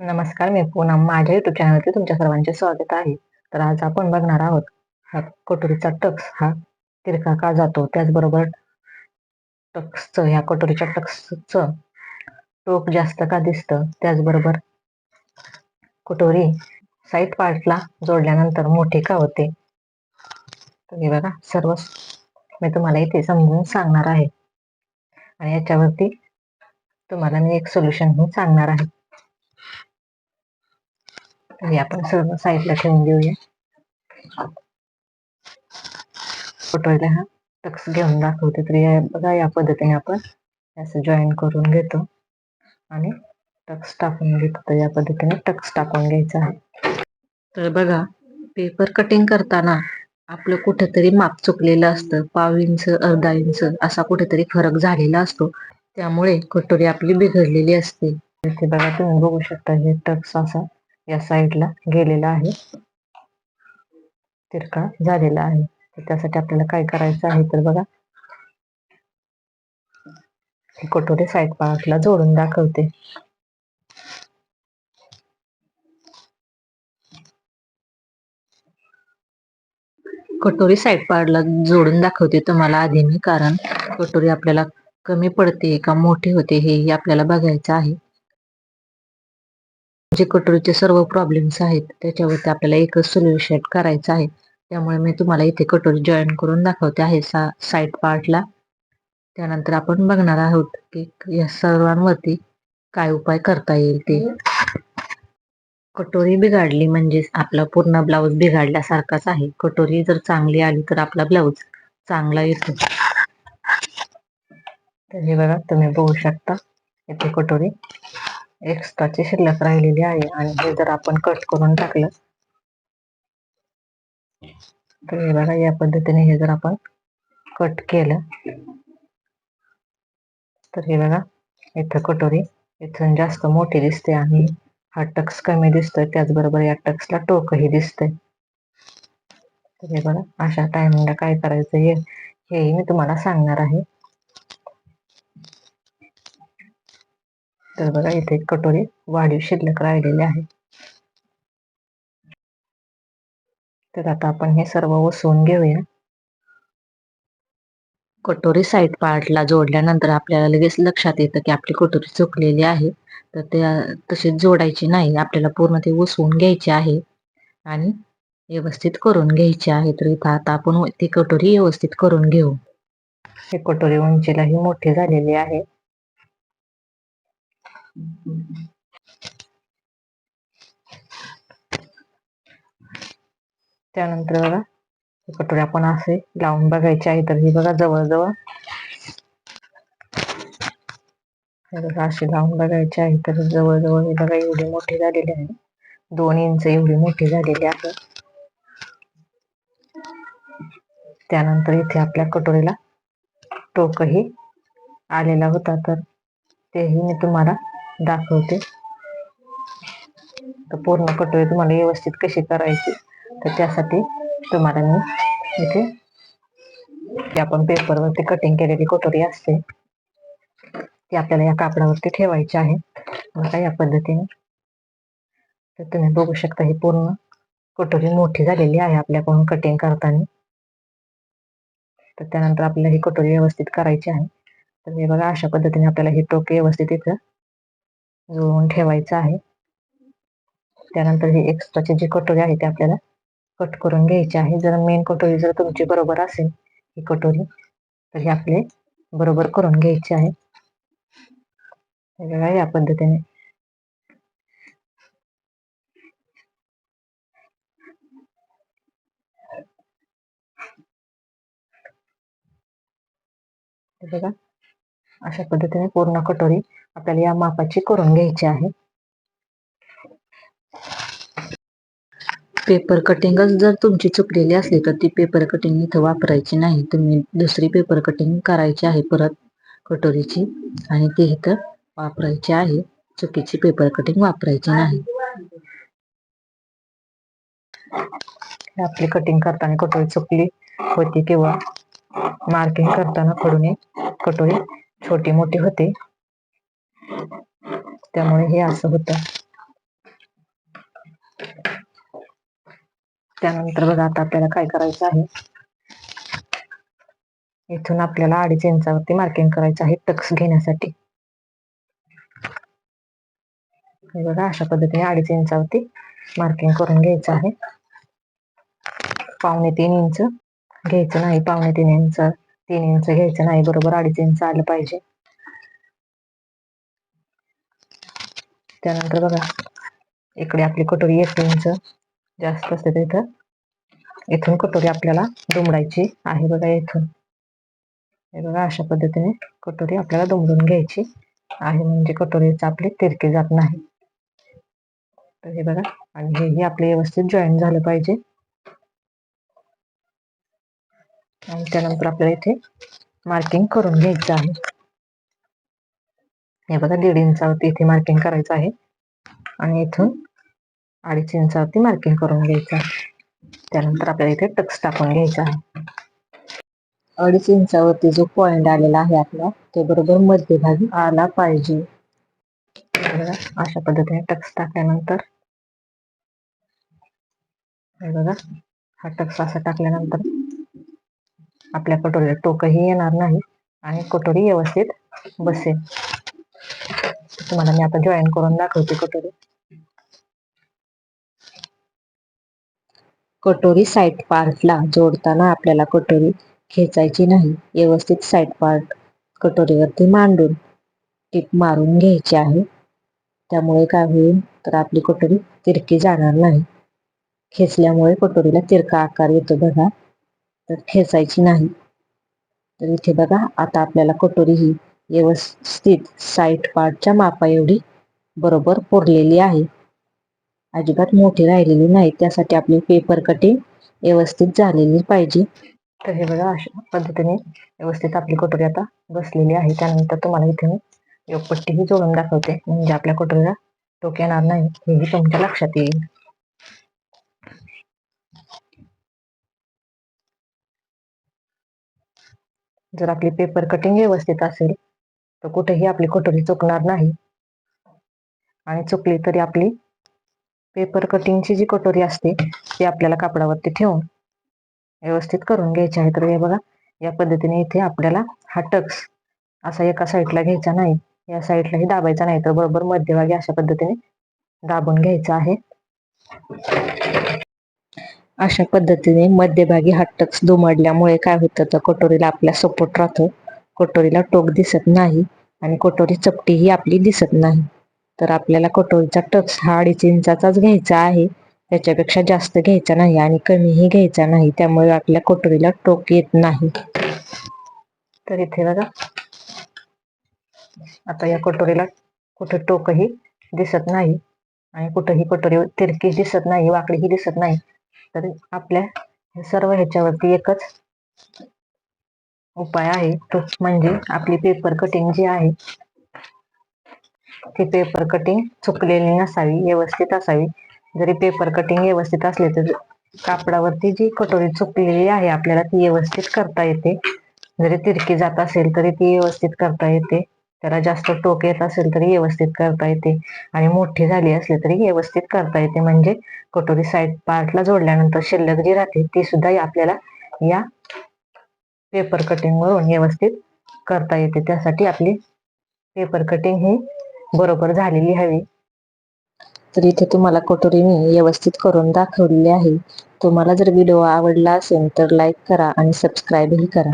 नमस्कार मी पूनम माझ्या युट्यूब चॅनलवरती तुमच्या सर्वांचे स्वागत आहे. तर आज आपण बघणार आहोत हा कटोरीचा टक्स हा तिरका का जातो? त्याचबरोबर टक्सचं ह्या कटोरीच्या टक्सचं टोक जास्त का दिसतं? त्याचबरोबर कटोरी साईड पार्टला जोडल्यानंतर मोठी का होते? तर हे बघा सर्व मी तुम्हाला इथे समजून सांगणार आहे. आणि याच्यावरती तुम्हाला मी एक सोल्युशन सांगणार आहे. हे आपण सर्व साईडला ठेवून देऊया. फोटोला हा टक्स घेऊन दाखवते तर या बघा या पद्धतीने आपण असं जॉईन करून घेतो. आणि टक्स टाकून घेतो. तर या पद्धतीने टक्स टाकून घ्यायचा आहे. तर बघा पेपर कटिंग करताना आपलं कुठेतरी माप चुकलेलं असतं. पाव इंच अर्धा इंच असा कुठेतरी फरक झालेला असतो. त्यामुळे कटोरी आपली बिघडलेली असते. इथे बघा तुम्ही बघू शकता हे टक्स असा या साईडला गेलेला आहे. तिरका झालेला आहे. तर त्यासाठी आपल्याला काय करायचं आहे तर बघा. कटोरी कटोरे साईड पार्टला जोडून दाखवते. कटोरी साईड पार्टला जोडून दाखवते तुम्हाला आधी मी कारण कटोरी आपल्याला कमी पडते का मोठी होते हे आपल्याला बघायचं आहे. जे कटोरीचे सर्व प्रॉब्लेम्स आहेत त्याच्यावरती आपल्याला एकच सोल्युशन करायचं आहे. त्यामुळे मी तुम्हाला इथे कटोरी जॉईन करून दाखवते आहे सा साईड पार्टला त्यानंतर आपण बघणार आहोत की या सर्वांवरती काय उपाय करता येईल ते. कटोरी बिघाडली म्हणजे आपला पूर्ण ब्लाऊज बिघाडल्यासारखाच आहे. कटोरी जर चांगली आली तर आपला ब्लाऊज चांगला येतो. तर हे बघा तुम्ही बघू शकता इथे कटोरी. एक्स्ट्राची शिल्लक राहिलेली आहे आणि हे जर आपण कट करून टाकलं तर हे बघा या पद्धतीने हे जर आपण कट केलं तर हे बघा इथं कटोरी इथून जास्त मोठी दिसते आणि हा टक्स कमी दिसतोय. त्याचबरोबर या टक्सला टोकही दिसतंय. तर हे बघा अशा टायमिंगला काय करायचं हे हेही मी तुम्हाला सांगणार आहे. तर बघा इथे कटोरी वाढीव शिल्लक राहिलेले आहे. तर आता आपण हे सर्व वसवून घेऊया. कटोरी साईड पार्टला जोडल्यानंतर आपल्याला लगेच लक्षात येतं की आपली कटोरी चुकलेली आहे. तर ते तशीच जोडायची नाही. आपल्याला पूर्ण ते उसवून घ्यायचे आहे आणि व्यवस्थित करून घ्यायचे आहे. तर इथं आता आपण ती कटोरी व्यवस्थित करून घेऊ. ही कटोरी उंचीलाही मोठी झालेली आहे. त्यानंतर बघा कटोऱ्या आपण असे लावून बघायचे आहे तर ही बघा जवळजवळ. अशी लावून बघायची आहे तर जवळजवळ ही बघा एवढी मोठी झालेली आहे. दोन इंच एवढी मोठी झालेली आहे. त्यानंतर इथे आपल्या कटोरीला टोकही आलेला होता तर तेही मी तुम्हाला दाखवते. तर पूर्ण कटोरी तुम्हाला व्यवस्थित कशी करायची तर त्यासाठी तुम्हाला मी इथे आपण पेपरवरती कटिंग केलेली कटोरी असते ती आपल्याला या कापडावरती ठेवायची आहे. बघा या पद्धतीने. तर तुम्ही बघू शकता ही पूर्ण कटोरी मोठी झालेली आहे आपल्याकडून कटिंग करताना. तर त्यानंतर आपल्याला ही कटोरी व्यवस्थित करायची आहे. तर हे बघा अशा पद्धतीने आपल्याला ही टोक व्यवस्थित इथं जुळवून ठेवायचं आहे. त्यानंतर ही एक्स्ट्राचे जी कटोरी आहे ती आपल्याला कट करून घ्यायची आहे. जर मेन कटोरी जर तुमची बरोबर असेल ही कटोरी तर ही आपले बरोबर करून घ्यायची आहे. बघा या पद्धतीने. बघा. अशा पद्धतीने पूर्ण कटोरी आपल्याला या मापाची करून घ्यायची आहे. पेपर कटिंगच जर तुमची चुकलेली असली तर ती पेपर कटिंग इथं वापरायची नाही. तुम्ही दुसरी पेपर कटिंग करायची आहे परत कटोरीची आणि ती इथं वापरायची आहे. चुकीची पेपर कटिंग वापरायची नाही. आपली कटिंग करताना कटोरी चुकली होती किंवा मार्किंग करताना कडून कटोरी छोटे मोठे होते. त्यामुळे हे असं होत. त्यानंतर बघा आता आपल्याला काय करायचं आहे. इथून आपल्याला अडीच इंचावरती मार्किंग करायचं आहे टक्स घेण्यासाठी. बघा अशा पद्धतीने अडीच इंचावरती मार्किंग करून घ्यायचं आहे. पावणे तीन इंच. घ्यायचं नाही पावणे तीन इंच. तीन इंच घ्यायचं नाही बरोबर? अडीच इंच आलं पाहिजे. त्यानंतर बघा इकडे आपली कटोरी एक इंच जास्त असते इथं. इथून कटोरी आपल्याला दुमडायची आहे बघा इथून. हे बघा अशा पद्धतीने कटोरी आपल्याला दुमडून घ्यायची आहे. म्हणजे कटोरीच आपली तिरकी जात नाही. तर हे बघा आणि हेही आपले व्यवस्थित जॉईन झालं पाहिजे. आणि त्यानंतर आपल्याला इथे मार्किंग करून घ्यायचं आहे. हे बघा दीड इंचावरती इथे मार्किंग करायचं आहे. आणि इथून अडीच इंचावरती मार्किंग करून घ्यायचं आहे. त्यानंतर आपल्याला इथे टक्स टाकून घ्यायचा आहे. अडीच इंचावरती जो पॉइंट आलेला आहे आपला तो बरोबर मध्यभागी आला पाहिजे. अशा पद्धतीने टक्स टाकल्यानंतर हे बघा हा टक्स असा टाकल्यानंतर आपल्या कटोरीला टोकही येणार नाही आणि कटोरी व्यवस्थित बसेल. तुम्हाला मी आता जॉईन करून दाखवते कटोरी. कटोरी साईड पार्टला जोडताना आपल्याला कटोरी खेचायची नाही. व्यवस्थित साईड पार्ट कटोरीवरती मांडून टीप मारून घ्यायची आहे. त्यामुळे काय होईल? तर आपली कटोरी तिरकी जाणार नाही. खेचल्यामुळे कटोरीला तिरका आकार येतो बघा. तर खेचायची नाही. तर इथे बघा आता आपल्याला कटोरी ही व्यवस्थित साईट पार्टच्या मापा एवढी बरोबर पुरलेली आहे. अजिबात मोठी राहिलेली नाही. त्यासाठी आपली पेपर कटिंग व्यवस्थित झालेली पाहिजे. तर हे बघा अशा पद्धतीने व्यवस्थित आपली कटोरी आता बसलेली आहे. त्यानंतर तुम्हाला इथे मी योगपट्टीही जोडून दाखवते. म्हणजे आपल्या कटोरीला टोक येणार नाही. हेही तुमच्या लक्षात येईल. जर आपली पेपर कटिंग व्यवस्थित असेल तर कुठेही आपली कटोरी चुकणार नाही. आणि चुकली तरी आपली पेपर कटिंगची जी कटोरी असते ती आपल्याला कापडावरती ठेवून व्यवस्थित करून घ्यायची आहे. तर हे बघा या पद्धतीने इथे आपल्याला हा टक्स असा एका साईडला घ्यायचा नाही या साईडलाही दाबायचा नाही. तर बरोबर मध्यभागी अशा पद्धतीने दाबून घ्यायचा आहे. अशा पद्धतीने मध्यभागी हा टक्स दुमडल्यामुळे काय होतं तर कटोरीला आपल्या सपोर्ट राहतो. कटोरीला टोक दिसत नाही आणि कटोरी चपटीही आपली दिसत नाही. तर आपल्याला कटोरीचा टक्स हा अडीच इंचाचाच घ्यायचा आहे. त्याच्यापेक्षा जास्त घ्यायचा नाही आणि कमीही घ्यायचा नाही. त्यामुळे आपल्या कटोरीला टोक येत नाही. तर इथे बघा. आता या कटोरीला कुठे टोकही दिसत नाही आणि कुठंही कटोरी तिरकी दिसत नाही वाकडीही दिसत नाही. तर आपल्या सर्व ह्याच्यावरती एकच उपाय आहे. तो म्हणजे आपली पेपर कटिंग जी आहे ती पेपर कटिंग चुकलेली नसावी व्यवस्थित असावी. जरी पेपर कटिंग व्यवस्थित असले तर कापडावरती जी कटोरी चुकलेली आहे आपल्याला ती व्यवस्थित करता येते. जरी तिरकी जात असेल तरी ती व्यवस्थित करता येते. त्याला जास्त टोक येत असेल तरी व्यवस्थित करता येते. आणि मोठी झाली असली तरी व्यवस्थित करता येते. म्हणजे कटोरी साईड पार्टला जोडल्यानंतर शिल्लक जी राहते ती सुद्धा आपल्याला या पेपर कटिंग वरून व्यवस्थित करता येते. त्यासाठी आपली पेपर कटिंग ही बरोबर झालेली हवी. तर इथे तुम्हाला कटोरी मी व्यवस्थित करून दाखवलेली आहे. तुम्हाला जर व्हिडिओ आवडला असेल तर लाईक करा आणि सबस्क्राईबही करा.